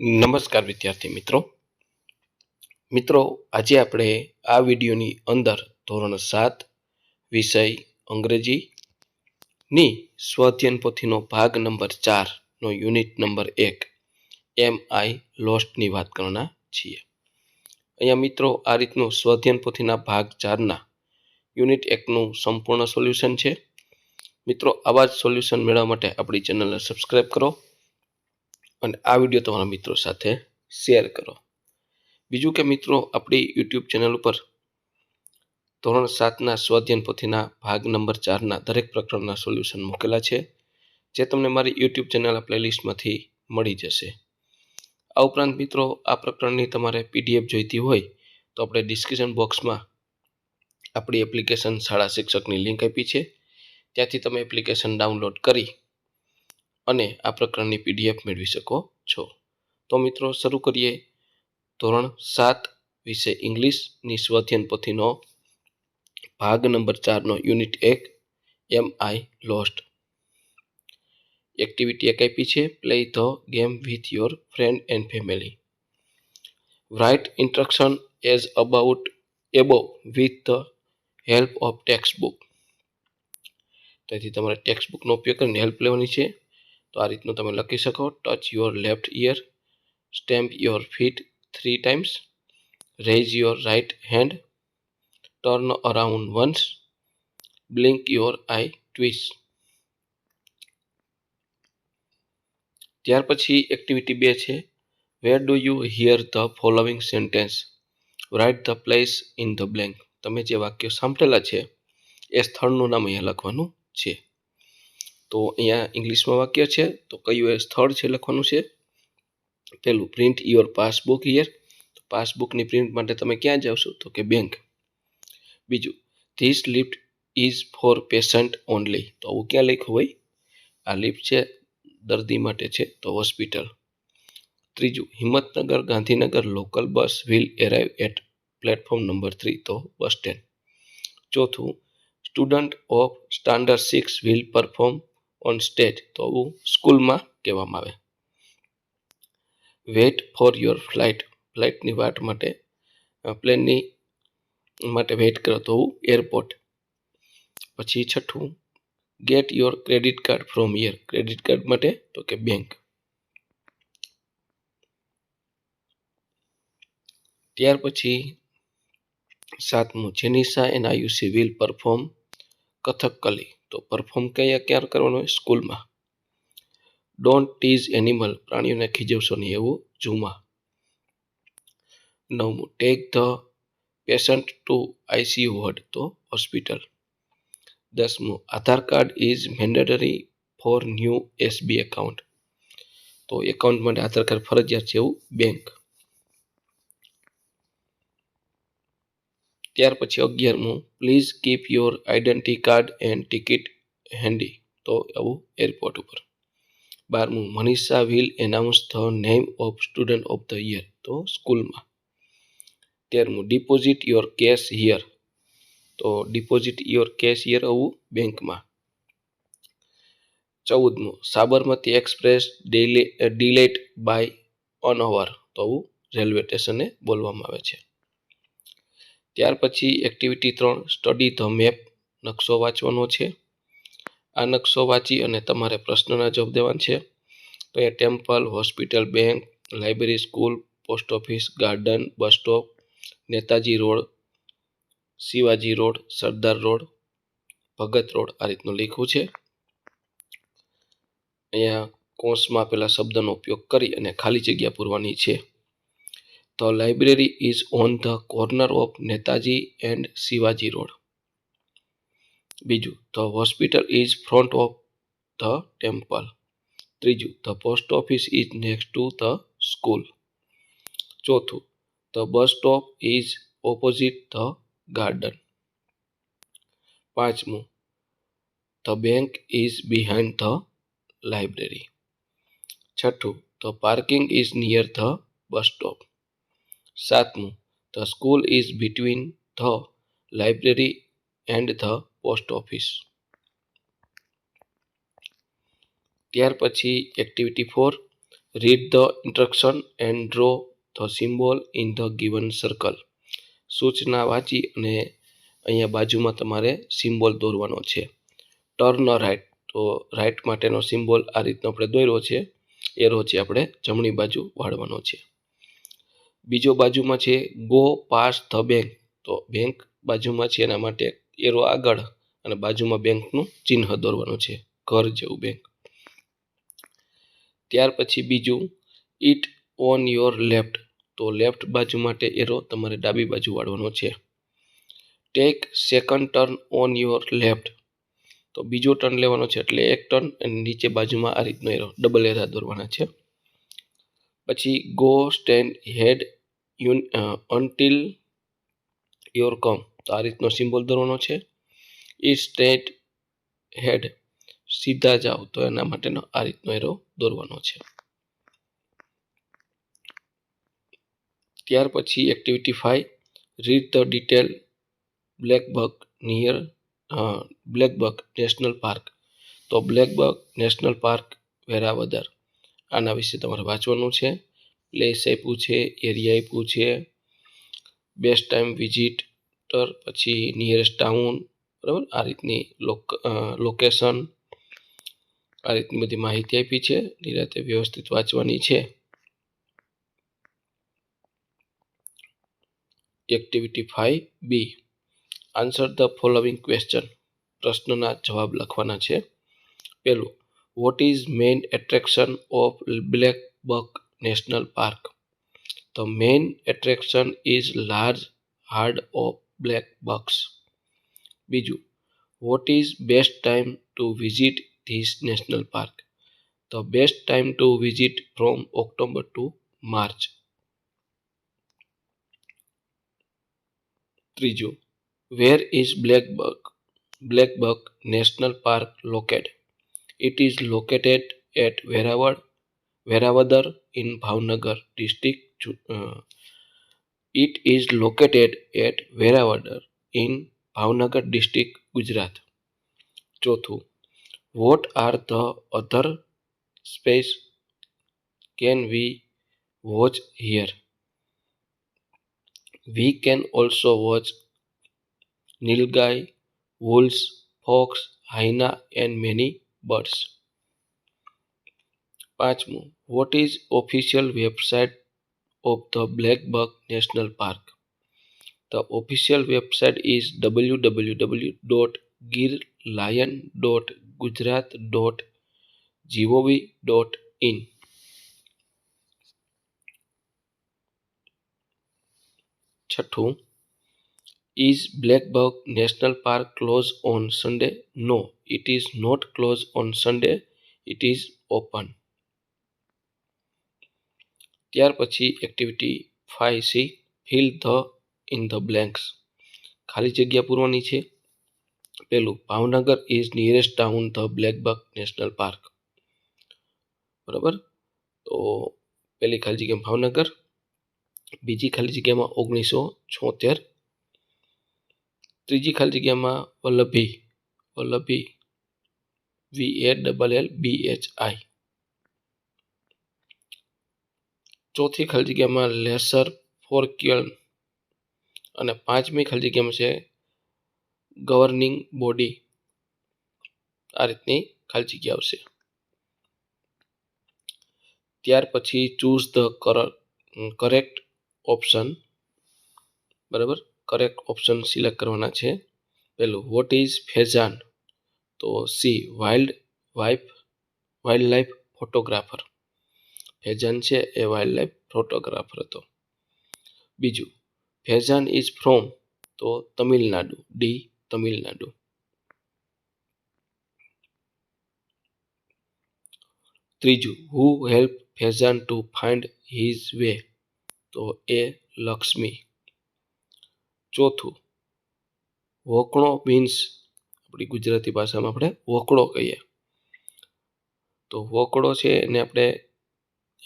નમસ્કાર વિદ્યાર્થી મિત્રો. મિત્રો, આજે આપણે આ વિડીયોની અંદર ધોરણ સાત વિષય અંગ્રેજીની સ્વધ્યન પોથીનો ભાગ નંબર ચારનો યુનિટ નંબર એક એમ આઈ લોસ્ટની વાત કરવાના છીએ. અહીંયા મિત્રો, આ રીતનું સ્વધ્યન પોથીના ભાગ ચારના યુનિટ એકનું સંપૂર્ણ સોલ્યુશન છે. મિત્રો, આવા જ સોલ્યુશન મેળવવા માટે આપણી ચેનલને સબસ્ક્રાઈબ કરો. અને આ વીડિયો તમારા મિત્રો સાથે શેર કરો. બીજું કે મિત્રો, આપણી યુટ્યુબ ચેનલ ઉપર ધોરણ સાતના સ્વાધ્યન પોથીના ભાગ નંબર ચારના દરેક પ્રકરણના સોલ્યુશન મૂકેલા છે, જે તમને મારી યુટ્યુબ ચેનલ પ્લેલિસ્ટમાંથી મળી જશે. આ ઉપરાંત મિત્રો, આ પ્રકરણની તમારે પીડીએફ જોઈતી હોય તો આપણે ડિસ્ક્રિપ્શન બોક્સમાં આપણી એપ્લિકેશન શાળા શિક્ષકની લિંક આપી છે. ત્યાંથી તમે એપ્લિકેશન ડાઉનલોડ કરી અને આ પ્રકરણની પીડીએફ મેળવી શકો છો. તો મિત્રો, શરૂ કરીએ. ધોરણ સાત વિશે ઇંગ્લિશની સ્વધ્યન પોથીનો ભાગ નંબર ચારનો યુનિટ એક એમ આઈ લોસ્ટ એક્ટિવિટી એક આપી છે. Play the game with your friend and family write instruction as about about with the help of textbook તેથી તમારે ટેક્સ્ટ બુકનો ઉપયોગ કરીને હેલ્પ લેવાની છે. તો આ રીતનું તમે લખી શકો. Touch your left ear stamp your feet three times raise your right hand turn around once blink your eye twice ત્યાર પછી એક્ટિવિટી બે છે. Where do you hear the following sentence write the place in the blank તમે જે વાક્યો સાંભળેલા છે, એ સ્થળનું નામ અહીંયા લખવાનું છે. તો અહીંયા ઇંગ્લિશમાં વાક્ય છે, તો કયું એ સ્થળ છે લખવાનું છે? પેલું પ્રિન્ટ યોર પાસબુક હિયર પાસબુકની પ્રિન્ટ માટે તમે ક્યાં જાવશો તો કે બેંક બીજું this lift is for patient only તો આવું ક્યાં લખ્યું હોય? આ લિફ્ટ છે, દર્દી માટે છે, તો હોસ્પિટલ ત્રીજું, Himmatnagar Gandhinagar local bus will arrive at platform number three તો બસ સ્ટેન્ડ ચોથું student of standard six will perform on stage તો આવું સ્કૂલમાં કહેવામાં આવે. વેટ ફોર યોર ફ્લાઇટ ફ્લાઇટની વાટ માટે પ્લેનની માટે વેઇટ કરો, તો એરપોર્ટ પછી છઠ્ઠું get your credit card from your credit card માટે, તો કે બેંક ત્યાર પછી, સાતમું, Jenisa and Ayushi will perform Kathakali તો પરફોર્મ કયા ક્યારે કરવાનું હોય? સ્કૂલમાં. ડોન્ટ ટીઝ એનિમલ પ્રાણીઓને ખીજવશો નહીં, એવું ઝૂમાં નવમું take the patient to ICU ward તો હોસ્પિટલ દસમું, Aadhaar card is mandatory for new SB account તો એકાઉન્ટ માટે આધાર કાર્ડ ફરજિયાત છે એવું બેંક ત્યાર પછી અગિયારમું please keep your identity card and ticket handy તો આવું એરપોર્ટ ઉપર. બારમું, Manisha will announce the name of student of the year તો સ્કૂલમાં. તેરમું ડિપોઝિટ યોર કેશ હિયર તો ડિપોઝિટ યોર કેશ હિયર આવું બેંકમાં. ચૌદમું, Sabarmati express delay delayed by one hour તો આવું રેલવે સ્ટેશને બોલવામાં આવે છે. ત્યાર પછી એક્ટિવિટી ત્રણ સ્ટડી ધ મેપ નકશો વાંચવાનો છે. આ નકશો વાંચી અને તમારે પ્રશ્નના જવાબ દેવાના છે. તો એ temple hospital bank library school post office garden bus stop Netaji road, Shivaji road, Sardar road, Bhagat road આ રીતનું લખ્યું છે. અહીંયા કોષમાં આપેલા શબ્દનો ઉપયોગ કરી અને ખાલી જગ્યા પૂરવાની છે. The library is on the corner of Netaji and Shivaji road બીજું the hospital is front of the temple ત્રીજું the post office is next to the school ચોથું the bus stop is opposite the garden પાંચમું the bank is behind the library છઠ્ઠું the parking is near the bus stop સાતમું. The school is between the library and the post office ત્યાર પછી activity four read the instruction and draw the symbol in the given circle સૂચના વાંચી અને અહીંયા બાજુમાં તમારે સિમ્બોલ દોરવાનો છે. ટર્ન રાઈટ તો રાઈટ માટેનો સિમ્બોલ આ રીતનો આપણે દોર્યો છે. એરો છે આપણે જમણી બાજુ વાળવાનો છે. બીજો બાજુમાં છે ગો પાસ ધ બેંક. તો બેંક બાજુમાં છે એના માટે એરો આગળ અને બાજુમાં બેંકનું ચિહ્ન દોરવાનું છે. ઘર જેવું બેંક. ત્યાર પછી બીજું ઇટ ઓન યોર લેફ્ટ. તો લેફ્ટ બાજુ માટે એરો તમારે ડાબી બાજુ વાળવાનો છે. Take second turn on your left. તો બીજો ટર્ન લેવાનો છે એટલે એક ટર્ન અને નીચે બાજુમાં આ રીતનો એરો, ડબલ એરા દોરવાના છે. પછી go stand head યુન until your come તો આ રીતનો સિમ્બોલ દોરવાનો છે. એ સ્ટેટ હેડ સીધા જાઓ તો એના માટેનો આ રીતનો એરો દોરવાનો છે. ત્યાર પછી activity five read the detail blackbuck near blackbuck national park તો બ્લેકબક નેશનલ પાર્ક વેરાવદર. આના વિશે તમારે વાંચવાનું છે. પ્લેસ આપ્યું છે એરિયા આપ્યું છે બેસ્ટ ટાઈમ વિઝિટર પછી નિયરેસ્ટ ટાઉન બરાબર? આ રીતની લોકેશન આ રીતની બધી માહિતી આપી છે. નિરાતે વ્યવસ્થિત વાંચવાની છે. Activity five B answer the following question પ્રશ્નના જવાબ લખવાના છે. પહેલું what is main attraction of black buck national park the main attraction is large herd of black bucks બીજું what is best time to visit this national park the best time to visit from October to March ત્રીજું where is blackbuck blackbuck national park locate it is located at Veraval Velavadar in Bhavnagar district it is located at Velavadar in Bhavnagar district Gujarat ચોથું what are the other space can we watch here we can also watch nilgai wolves, fox, hyena and many birds. પાંચમું What is official website of the Black Buck National Park? The official website is www.girlion.gujarat.gov.in. छठों is Blackbuck National Park closed on Sunday? No, it is not closed on Sunday. It is open. ત્યાર પછી activity five C fill the in the blanks ખાલી જગ્યા પૂરવાની છે. પેલું, Bhavnagar is nearest town the blackbuck national park બરાબર? તો પેલી ખાલી જગ્યા ભાવનગર, બીજી ખાલી જગ્યામાં ઓગણીસો છોતેર, ત્રીજી ખાલી જગ્યામાં Vallabhi Vallabhi V A double L B H I ચોથી ખાલી જગ્યામાં લેસર ફોરક્યુઅલ અને પાંચમી ખાલી જગ્યામાં છે ગવર્નિંગ બોડી આ રીતની ખાલી જગ્યા આવશે. ત્યાર પછી ચૂઝ ધ કરેક્ટ ઓપ્શન બરાબર? કરેક્ટ ઓપ્શન સિલેક્ટ કરવાના છે. પહેલું વોટ ઇઝ ફેઝાન તો C wild wife wild life photographer Faizan છે એ વાઇલ્ડ લાઈફ ફોટોગ્રાફર હતો. બીજું ફેઝાન ઇઝ ફ્રોમ તો તમિલનાડુ ડી તમિલનાડુ. ત્રીજું who help Faizan to find his way તો એ લક્ષ્મી. ચોથું, વોકણો મીન્સ આપણી ગુજરાતી ભાષામાં આપણે વોકળો કહીએ. તો વોકળો છે એને આપણે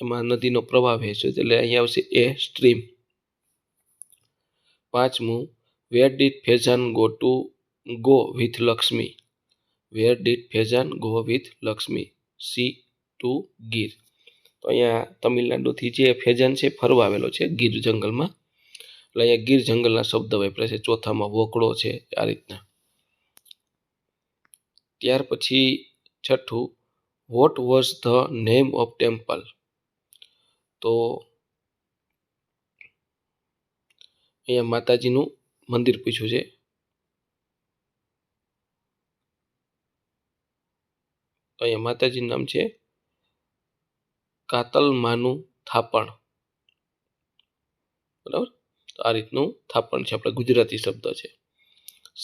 એમાં નદીનો પ્રવાહ વહેંચે એટલે અહીંયા આવશે એ સ્ટ્રીમ પાંચમું where did Faizan go to go with Lakshmi where did Faizan go with Lakshmi C to Gir તો અહીંયા તમિલનાડુથી જે ફેજાન છે ફરવા આવેલો છે, ગીર જંગલમાં. એટલે અહીંયા ગીર જંગલના શબ્દ વાપરે છે, ચોથામાં વોકડો છે, આ રીતના. ત્યાર પછી છઠ્ઠું what was the name of temple તો અહીંયા માતાજીનું મંદિર પૂછ્યું છે. અહીંયા માતાજીનું નામ છે કાતલમાનું થાપણ. બરાબર? આ રીતનું થાપણ છે, આપણે ગુજરાતી શબ્દ છે.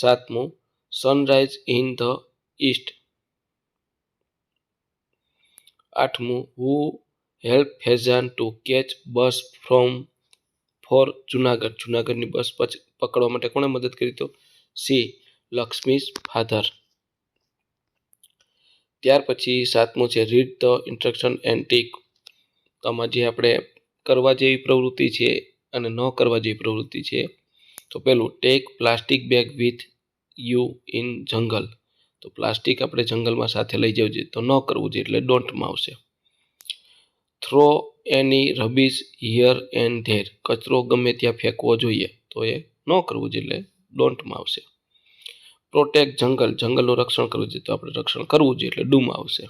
સાતમું સનરાઈઝ ઇન ધ ઈસ્ટ આઠમું who help Faizan to catch bus from four Junagadh જુનાગઢની બસ પકડવા માટે કોણે મદદ કરી તો? સી. લક્ષ્મી ફાધર ત્યાર પછી સાતમું છે read the instruction and tick આમાં જે આપણે કરવા જેવી પ્રવૃત્તિ છે અને ન કરવા જેવી પ્રવૃત્તિ છે, તો પેલું take plastic bag with you in jungle તો પ્લાસ્ટિક આપણે જંગલમાં સાથે લઈ જવું જોઈએ તો ન કરવું જોઈએ એટલે ડોન્ટમાં આવશે. Throw any rubbish here and there કચરો ગમે ત્યાં ફેંકવો જોઈએ, તો એ ન કરવું જોઈએ ડોન્ટમાં આવશે. પ્રોટેક્ટ જંગલ. જંગલનું રક્ષણ કરવું જોઈએ, તો આપણે રક્ષણ કરવું જોઈએ, એટલે ડૂમાં આવશે.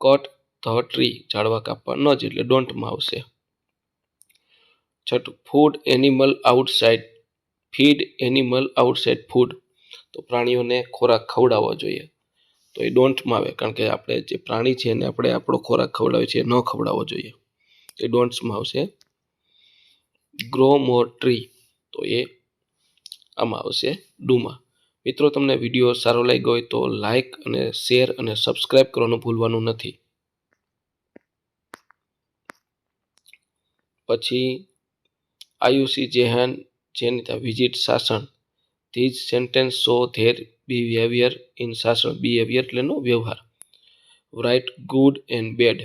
કટ ધ ટ્રી ઝાડવા કાપવા ન જોઈએ, એટલે ડોન્ટમાં આવશે. છઠ્ઠું food animal outside feed animal outside food તો પ્રાણીઓને ખોરાક ખવડાવવો જોઈએ. તો એ ડોન્ટમાં આવે કારણ કે આપણે જે પ્રાણી છે એને આપણે આપણો ખોરાક ખવડાવીએ છીએ ન ખવડાવવો જોઈએ. એ ડોન્ટ્સમાં આવશે ગ્રો મોર ટ્રી તો એ આમાં આવશે ડુમાં. મિત્રો, તમને વીડિયો સારો લાગ્યો હોય તો લાઇક અને શેર અને સબસ્ક્રાઈબ કરવાનું ભૂલવાનું નથી. પછી, Ayushi Jehan Jenita visit Sasan these sentence so their behaviour in Sasan behaviour એટલેનો વ્યવહાર. રાઇટ ગુડ એન્ડ બેડ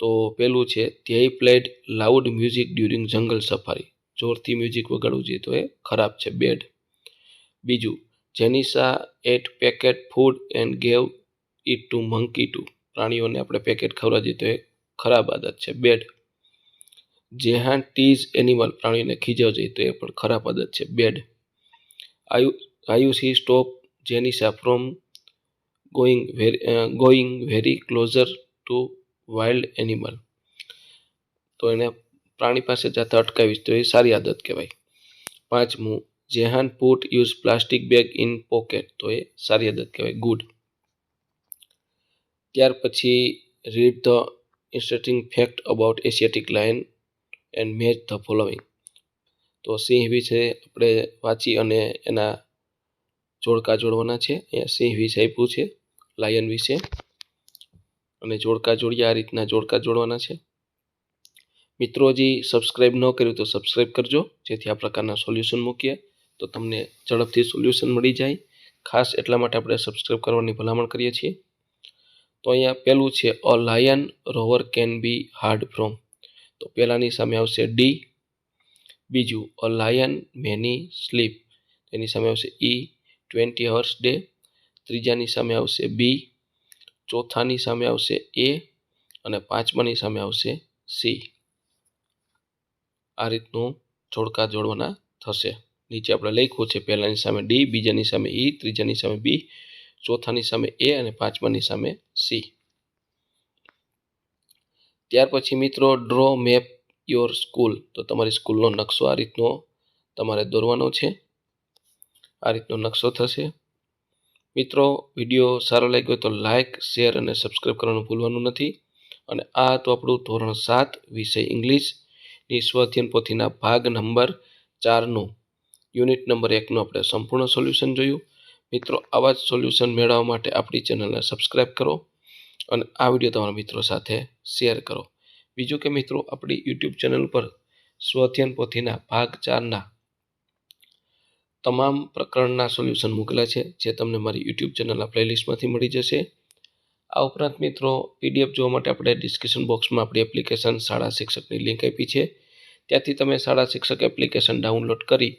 તો પેલું છે Dhyey played loud music during jungle safari જોરથી મ્યુઝિક વગાડવું જોઈએ તો એ ખરાબ છે બેડ બીજું Jenisa ate packet food and gave it to monkey to પ્રાણીઓને આપણે પેકેટ ખવડાવી જોઈએ તો એ ખરાબ આદત છે બેડ જેહાન ટીઝ એનિમલ પ્રાણીઓને ખીજાવ જોઈએ તો એ પણ ખરાબ આદત છે bad Ayu Ayushi stop Jenisa from going very going very closer to wild animal. તો એને પ્રાણી પાસે જતા અટકાવીશ, તો એ સારી આદત કહેવાય. પાંચમું Jehan put use plastic bag in pocket, તો એ સારી આદત કહેવાય, ગુડ. ત્યાર પછી read the interesting fact about Asiatic lion and match the following. તો સિંહ વિશે આપણે વાંચી અને એના જોડકા જોડવાના છે. અહીંયા સિંહ વિશે આપ્યું છે, લાયન વિશે. અને જોડકા જોડીએ, આ રીતના જોડકા જોડવાના છે. મિત્રો, હજી સબસ્ક્રાઈબ ન કર્યું તો સબસ્ક્રાઈબ કરજો, જેથી આ પ્રકારના સોલ્યુશન મૂકીએ. તો તમને ઝડપથી સોલ્યુશન મળી જાય. ખાસ એટલા માટે આપણે સબસ્ક્રાઈબ કરવાની ભલામણ કરીએ છીએ. તો અહીંયા પહેલું છે a lion roar can be heard from તો પહેલાંની સામે આવશે ડી બીજું અ લાયન મેની સ્લીપ એની સામે આવશે ઈ ટ્વેન્ટી હર્સ ડે, ત્રીજાની સામે આવશે બી, ચોથાની સામે આવશે એ અને પાંચમાની સામે આવશે સી. આ રીતનું જોડકા જોડવાના થશે. નીચે આપણે લખ્યું છે પહેલાની સામે ડી, બીજાની સામે ઈ, ત્રીજાની સામે બી, ચોથાની સામે એ અને પાંચમાની સામે સી. ત્યાર પછી મિત્રો ડ્રો મેપ યોર સ્કૂલ તો તમારી સ્કૂલનો નકશો આ રીતનો તમારે દોરવાનો છે. આ રીતનો નકશો થશે. મિત્રો, વીડિયો સારો લાગ્યો તો લાઇક શેર અને સબસ્ક્રાઈબ કરવાનું ભૂલવાનું નથી. અને આ હતું આપણું ધોરણ સાત, વિષય ઇંગ્લિશની સ્વધ્યન પોથીના ભાગ નંબર ચારનું. યુનિટ નંબર એકનું આપણે સંપૂર્ણ સોલ્યુશન જોયું. મિત્રો, આવા જ સોલ્યુશન મેળવવા માટે આપણી ચેનલને સબસ્ક્રાઈબ કરો અને આ વીડિયો તમારા મિત્રો સાથે શેર કરો. બીજું કે મિત્રો, આપણી યુટ્યુબ ચેનલ પર સ્વધ્યન પોથીના ભાગ ચારના તમામ પ્રકરણના સોલ્યુશન મૂકેલા છે, જે તમને મારી યુટ્યુબ ચેનલના પ્લેલિસ્ટમાંથી મળી જશે. આ ઉપરાંત મિત્રો, પીડીએફ જોવા માટે આપણે ડિસ્ક્રિપ્શન બોક્સમાં આપણી એપ્લિકેશન શાળા શિક્ષકની લિંક આપી છે. ત્યાંથી તમે શાળા શિક્ષક એપ્લિકેશન ડાઉનલોડ કરી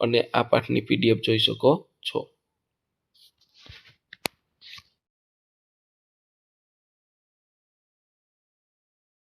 અને આ પાઠની પીડીએફ જોઈ શકો છો.